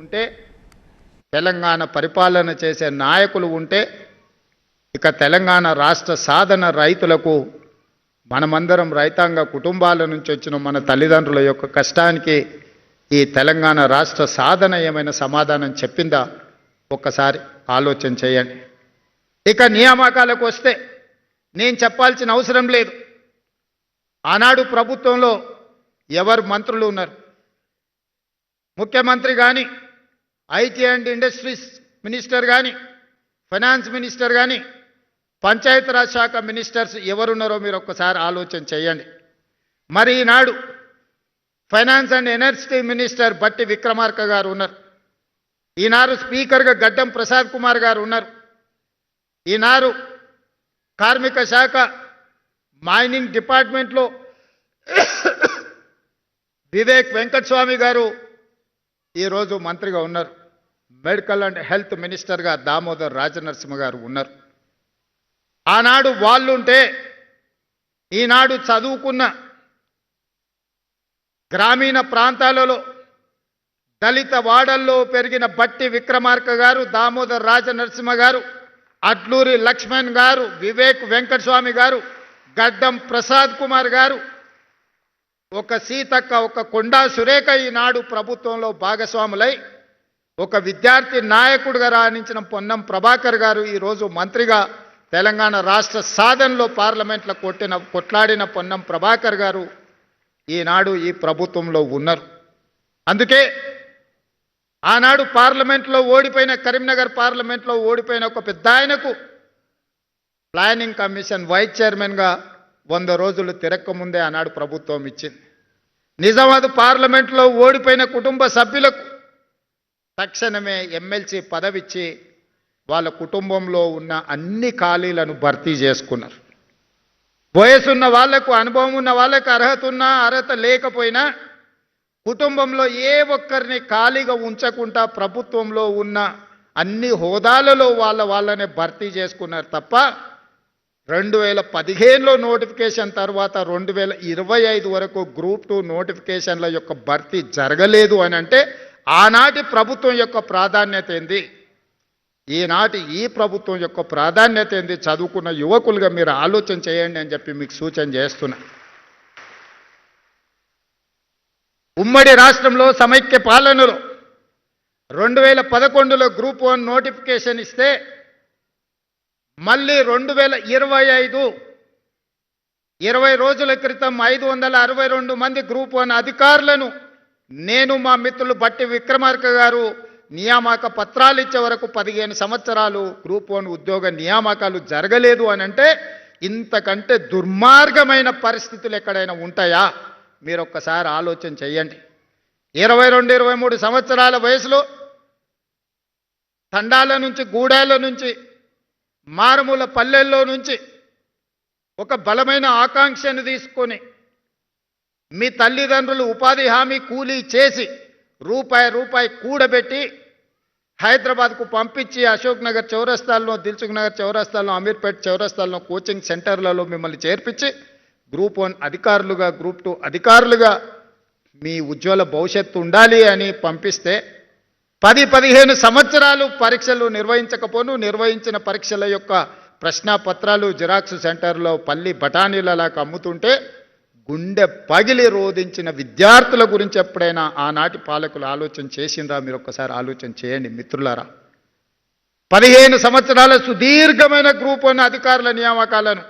ఉంటే తెలంగాణ పరిపాలన చేసే నాయకులు ఉంటే ఇక తెలంగాణ రాష్ట్ర సాధన రైతులకు మనమందరం రైతాంగ కుటుంబాల నుంచి వచ్చిన మన తల్లిదండ్రుల యొక్క కష్టానికి ఈ తెలంగాణ రాష్ట్ర సాధన ఏమైనా సమాధానం చెప్పిందా? ఒక్కసారి ఆలోచన చేయండి. ఇక నియామకాలకు వస్తే నేను చెప్పాల్సిన అవసరం లేదు. ఆనాడు ప్రభుత్వంలో ఎవరు మంత్రులు ఉన్నారు? ముఖ్యమంత్రి కానీ ఐటీ అండ్ ఇండస్ట్రీస్ మినిస్టర్ కానీ ఫైనాన్స్ మినిస్టర్ కానీ పంచాయతీరాజ్ శాఖ మినిస్టర్స్ ఎవరున్నారో మీరు ఒక్కసారి ఆలోచన చేయండి. మరి ఈనాడు finance and energy minister Bhatti Vikramarka garu ఉన్నారు. ఈనాడు స్పీకర్గా గడ్డం ప్రసాద్ కుమార్ గారు ఉన్నారు. ఈనాడు కార్మిక శాఖ మైనింగ్ డిపార్ట్మెంట్లో వివేక్ వెంకటస్వామి గారు ఈరోజు మంత్రిగా ఉన్నారు. మెడికల్ అండ్ హెల్త్ మినిస్టర్గా దామోదర్ రాజనరసింహ గారు ఉన్నారు. ఆనాడు వాళ్ళుంటే ఈనాడు చదువుకున్న గ్రామీణ ప్రాంతాలలో దళిత వాడల్లో పెరిగిన బట్టి విక్రమార్క గారు దామోదర్ రాజనరసింహ గారు అట్లూరి లక్ష్మణ్ గారు వివేక్ వెంకటస్వామి గారు గడ్డం ప్రసాద్ కుమార్ గారు ఒక సీతక్క ఒక కొండా సురేఖ ఈనాడు ప్రభుత్వంలో భాగస్వాములై ఒక విద్యార్థి నాయకుడిగా రాణించిన పొన్నం ప్రభాకర్ గారు ఈరోజు మంత్రిగా తెలంగాణ రాష్ట్ర సాధనలో పార్లమెంట్లో కొట్టిన కొట్లాడిన పొన్నం ప్రభాకర్ గారు ఈనాడు ఈ ప్రభుత్వంలో ఉన్నారు. అందుకే ఆనాడు పార్లమెంట్లో ఓడిపోయిన కరీంనగర్ పార్లమెంట్లో ఓడిపోయిన ఒక పెద్ద ఆయనకు ప్లానింగ్ కమిషన్ వైస్ చైర్మన్గా వంద రోజులు తిరక్కముందే ఆనాడు ప్రభుత్వం ఇచ్చింది. నిజామాబాద్ పార్లమెంట్లో ఓడిపోయిన కుటుంబ సభ్యులకు తక్షణమే ఎమ్మెల్సీ పదవిచ్చి వాళ్ళ కుటుంబంలో ఉన్న అన్ని ఖాళీలను భర్తీ చేసుకున్నారు. వయసున్న వాళ్ళకు అనుభవం ఉన్న వాళ్ళకు అర్హత ఉన్నా అర్హత లేకపోయినా కుటుంబంలో ఏ ఒక్కరిని ఖాళీగా ఉంచకుండా ప్రభుత్వంలో ఉన్న అన్ని హోదాలలో వాళ్ళ వాళ్ళనే భర్తీ చేసుకున్నారు తప్ప రెండు వేల పదిహేనులో నోటిఫికేషన్ తర్వాత రెండు వేల ఇరవై ఐదు వరకు గ్రూప్ టూ నోటిఫికేషన్ల యొక్క భర్తీ జరగలేదు అని అంటే ఆనాటి ప్రభుత్వం యొక్క ప్రాధాన్యత ఏంది? ఈనాటి ఈ ప్రభుత్వం యొక్క ప్రాధాన్యత ఏంది? చదువుకున్న యువకులుగా మీరు ఆలోచన చేయండి అని చెప్పి మీకు సూచన చేస్తున్నా. ఉమ్మడి రాష్ట్రంలో సమైక్య పాలనలో రెండు వేల పదకొండులో గ్రూప్ వన్ నోటిఫికేషన్ ఇస్తే మళ్ళీ రెండు వేల ఇరవై ఐదు ఇరవై రోజుల క్రితం ఐదు వందల అరవై రెండు మంది గ్రూప్ వన్ అధికారులను నేను మా మిత్రులు బట్టి విక్రమార్క గారు నియామక పత్రాలు ఇచ్చే వరకు పదిహేను సంవత్సరాలు గ్రూప్ వన్ ఉద్యోగ నియామకాలు జరగలేదు అని అంటే ఇంతకంటే దుర్మార్గమైన పరిస్థితులు ఎక్కడైనా ఉంటాయా? మీరు ఒక్కసారి ఆలోచన చేయండి. ఇరవై రెండు ఇరవై మూడు సంవత్సరాల వయసులో తండాల నుంచి గూడాల నుంచి మారుమూల పల్లెల్లో నుంచి ఒక బలమైన ఆకాంక్షను తీసుకొని మీ తల్లిదండ్రులు ఉపాధి హామీ కూలీ చేసి రూపాయి రూపాయి కూడబెట్టి హైదరాబాద్కు పంపించి అశోక్ నగర్ చౌరస్తాల్లో దిల్సుఖ్ నగర్ చౌరస్తాల్లో అమీర్పేట్ చౌరస్తాల్లో కోచింగ్ సెంటర్లలో మిమ్మల్ని చేర్పించి గ్రూప్ వన్ అధికారులుగా గ్రూప్ టూ అధికారులుగా మీ ఉజ్వల భవిష్యత్తు ఉండాలి అని పంపిస్తే పది పదిహేను సంవత్సరాలు పరీక్షలు నిర్వహించకపోను. నిర్వహించిన పరీక్షల యొక్క ప్రశ్నపత్రాలు జిరాక్స్ సెంటర్లో పల్లి బఠానీలలాగా అమ్ముతుంటే గుండె పగిలి రోధించిన విద్యార్థుల గురించి ఎప్పుడైనా ఆనాటి పాలకులు ఆలోచన చేసిందా మీరు ఒక్కసారి ఆలోచన చేయండి మిత్రులారా. పదిహేను సంవత్సరాల సుదీర్ఘమైన గ్రూప్ వన్ అధికారుల నియామకాలను